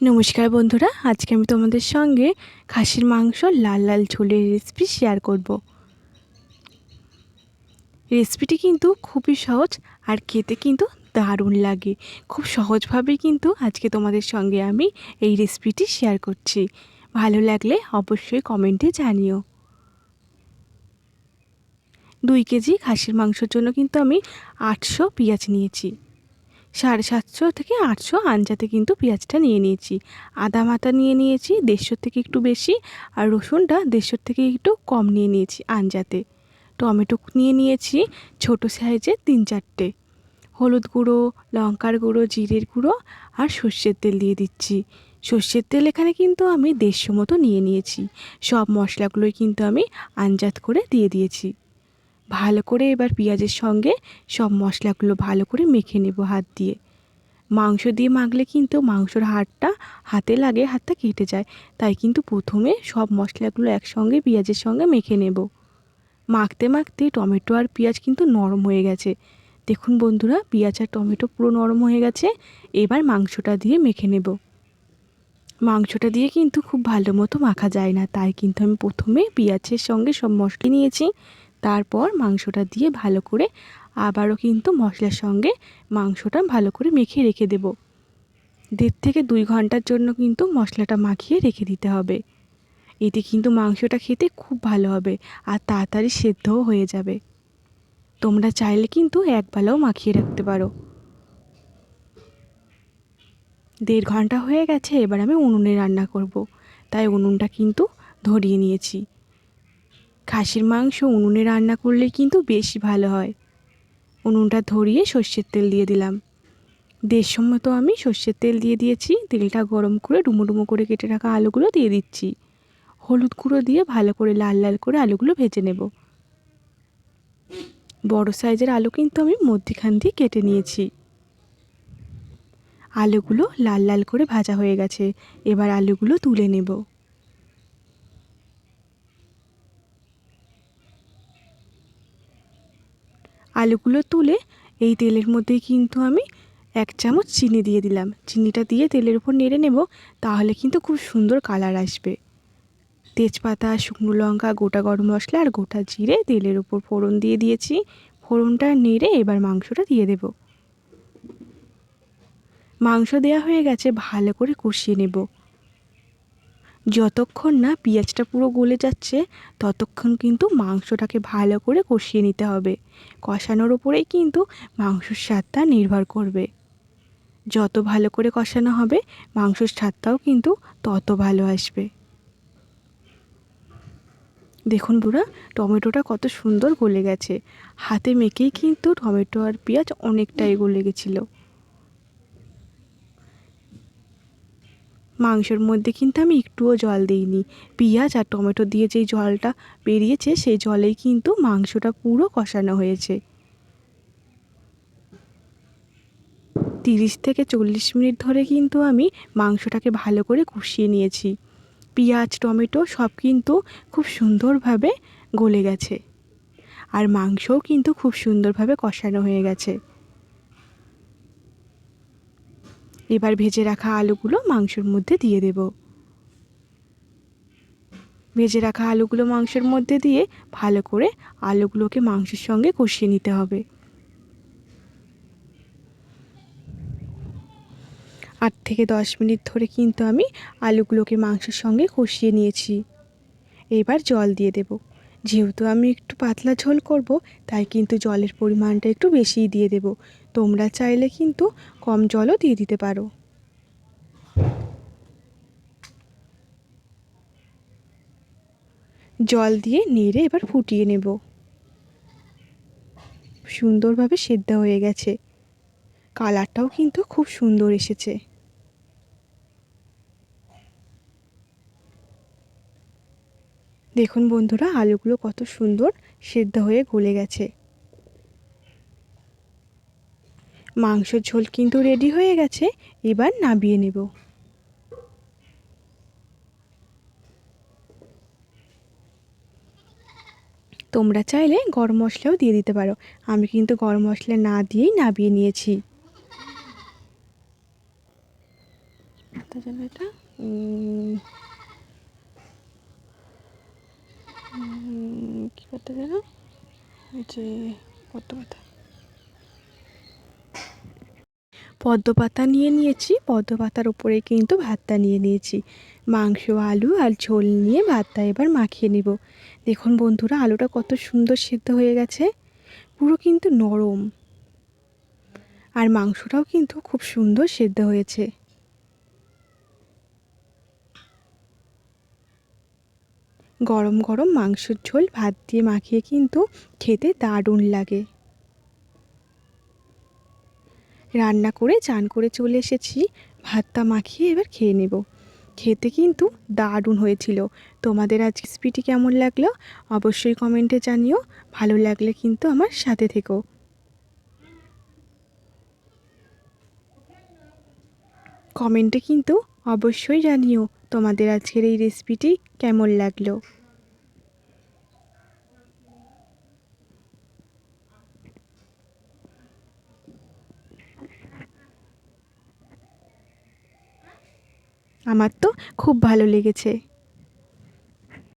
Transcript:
নমস্কার বন্ধুরা, আজকে আমি তোমাদের সঙ্গে খাসির মাংস লাল লাল ঝোলের রেসিপি শেয়ার করব। রেসিপিটি কিন্তু খুবই সহজ আর খেতে কিন্তু দারুণ লাগে। খুব সহজভাবেই কিন্তু আজকে তোমাদের সঙ্গে আমি এই রেসিপিটি শেয়ার করছি। ভালো লাগলে অবশ্যই কমেন্টে জানিও। দুই কেজি খাসির মাংসর জন্য কিন্তু আমি আটশো পেঁয়াজ নিয়েছি। সাড়ে সাতশো থেকে আটশো আঞ্জাতে কিন্তু পেঁয়াজটা নিয়ে নিয়েছি। আদা মাথা নিয়ে নিয়েছি দেড়শোর থেকে একটু বেশি আর রসুনটা দেড়শোর থেকে একটু কম নিয়ে নিয়েছি আঞ্জাতে। টমেটো নিয়ে নিয়েছি ছোট সাইজের তিন চারটে। হলুদ গুঁড়ো, লঙ্কার গুঁড়ো, জিরের গুঁড়ো আর সর্ষের তেল দিয়ে দিচ্ছি। সর্ষের তেল এখানে কিন্তু আমি দেড়শো মতো নিয়ে নিয়েছি। সব মশলাগুলোই কিন্তু আমি আঞ্জাত করে দিয়ে দিয়েছি। ভালো করে এবার পেঁয়াজের সঙ্গে সব মশলাগুলো ভালো করে মেখে নেব হাত দিয়ে। মাংস দিয়ে মাখলে কিন্তু মাংসর হাড়টা হাতে লাগে, হাতটা কেটে যায়। তাই কিন্তু প্রথমে সব মশলাগুলো একসঙ্গে পেঁয়াজের সঙ্গে মেখে নেব। মাখতে মাখতে টমেটো আর পেঁয়াজ কিন্তু নরম হয়ে গেছে। দেখুন বন্ধুরা, পেঁয়াজ আর টমেটো পুরো নরম হয়ে গেছে। এবার মাংসটা দিয়ে মেখে নেব। মাংসটা দিয়ে কিন্তু খুব ভালো মতো মাখা যায় না। তাই কিন্তু আমি প্রথমে পেঁয়াজের সঙ্গে সব মশলা নিয়েছি। তারপর মাংসটা দিয়ে ভালো করে আবারও কিন্তু মশলার সঙ্গে মাংসটা ভালো করে মেখে রেখে দেব। দেড় থেকে দুই ঘণ্টার জন্য কিন্তু মশলাটা মাখিয়ে রেখে দিতে হবে। এতে কিন্তু মাংসটা খেতে খুব ভালো হবে আর তাড়াতাড়ি সেদ্ধও হয়ে যাবে। তোমরা চাইলে কিন্তু একবেলাও মাখিয়ে রাখতে পারো। দেড় ঘণ্টা হয়ে গেছে, এবার আমি উনুনে রান্না করব। তাই উনুনটা কিন্তু ধরিয়ে নিয়েছি। খাসির মাংস উনুনে রান্না করলে কিন্তু বেশি ভালো হয়। উনুনটা ধরিয়ে সর্ষের তেল দিয়ে দিলাম। দেড়শো মতো আমি সর্ষের তেল দিয়ে দিয়েছি, তেলটা গরম করে ডুমো ডুমো করে কেটে রাখা আলুগুলো দিয়ে দিচ্ছি। হলুদ গুঁড়ো দিয়ে ভালো করে লাল লাল করে আলুগুলো ভেজে নেব। বড় সাইজের আলু কিন্তু আমি মধ্যিখান দিয়ে কেটে নিয়েছি। আলুগুলো লাল লাল করে ভাজা হয়ে গেছে, এবার আলুগুলো তুলে নেব। আলুগুলো তুলে এই তেলের মধ্যেই কিন্তু আমি এক চামচ চিনি দিয়ে দিলাম। চিনিটা দিয়ে তেলের উপর নেড়ে নেব, তাহলে কিন্তু খুব সুন্দর কালার আসবে। তেজপাতা, শুকনো লঙ্কা, গোটা গরম মশলা আর গোটা জিরে তেলের উপর ফোড়ন দিয়ে দিয়েছি। ফোড়নটা নেড়ে এবার মাংসটা দিয়ে দেব। মাংস দেওয়া হয়ে গেছে, ভালো করে কষিয়ে নেব। যতক্ষণ না পেঁয়াজটা পুরো গলে যাচ্ছে, ততক্ষণ কিন্তু মাংসটাকে ভালো করে কষিয়ে নিতে হবে। কষানোর ওপরেই কিন্তু মাংসর স্বাদটা নির্ভর করবে। যত ভালো করে কষানো হবে, মাংসর স্বাদটাও কিন্তু তত ভালো আসবে। দেখুন বুড়া টমেটোটা কত সুন্দর গলে গেছে। হাতে মেখেই কিন্তু টমেটো আর পেঁয়াজ অনেকটাই গলে গেছিল। মাংসের মধ্যে কিন্তু আমি একটুও জল দিইনি। পেঁয়াজ আর টমেটো দিয়ে যেই জলটা বেরিয়েছে, সেই জলেই কিন্তু মাংসটা পুরো কষানো হয়েছে। তিরিশ থেকে চল্লিশ মিনিট ধরে কিন্তু আমি মাংসটাকে ভালো করে কষিয়ে নিয়েছি। পেঁয়াজ, টমেটো সব কিন্তু খুব সুন্দরভাবে গলে গেছে। আর মাংসও কিন্তু খুব সুন্দরভাবে কষানো হয়ে গেছে। এবার ভেজে রাখা আলুগুলো মাংসের মধ্যে দিয়ে দেব। ভেজে রাখা আলুগুলো মাংসের মধ্যে দিয়ে ভালো করে আলুগুলোকে মাংসের সঙ্গে কষিয়ে নিতে হবে। আট থেকে দশ মিনিট ধরে কিন্তু আমি আলুগুলোকে মাংসের সঙ্গে কষিয়ে নিয়েছি। এবার জল দিয়ে দেব। যেহেতু আমি একটু পাতলা ঝোল করব, তাই কিন্তু জলের পরিমাণটা একটু বেশিই দিয়ে দেব। তোমরা চাইলে কিন্তু কম জলও দিয়ে দিতে পারো। জল দিয়ে নেড়ে এবার ফুটিয়ে নেব। সুন্দরভাবে সেদ্ধ হয়ে গেছে। কালারটাও কিন্তু খুব সুন্দর এসেছে। দেখুন বন্ধুরা, আলুগুলো কত সুন্দর সেদ্ধ হয়ে গলে গেছে। মাংসর ঝোল কিন্তু রেডি হয়ে গেছে, এবার নাবিয়ে নেব। তোমরা চাইলে গরম মশলাও দিয়ে দিতে পারো, আমি কিন্তু গরম মশলা না দিয়েই নাবিয়ে নিয়েছি। এটা কি পাতা যেন? যে পদ্ম পাতা নিয়ে নিয়েছি। পদ্ম পাতার উপরে কিন্তু ভাতটা নিয়ে নিয়েছি। মাংস, আলু আর ঝোল নিয়ে ভাতটা এবার মাখিয়ে নিব। দেখুন বন্ধুরা, আলুটা কত সুন্দর সিদ্ধ হয়ে গেছে। পুরো কিন্তু নরম। আর মাংসটাও কিন্তু খুব সুন্দর সেদ্ধ হয়েছে। গরম গরম মাংসের ঝোল, ভাত দিয়ে মাখিয়ে কিন্তু খেতে দারুণ লাগে। রান্না করে চান করে চলে এসেছি, ভাতটা মাখিয়ে এবার খেয়ে নেব। খেতে কিন্তু দারুণ হয়েছিল। তোমাদের আজ রেসিপিটি কেমন লাগল অবশ্যই কমেন্টে জানিও। ভালো লাগলে কিন্তু আমার সাথে থেকো। কমেন্টে কিন্তু অবশ্যই জানিও। তোমাদের আজকের এই রেসিপিটি কেমন লাগল? আমার তো খুব ভালো লেগেছে।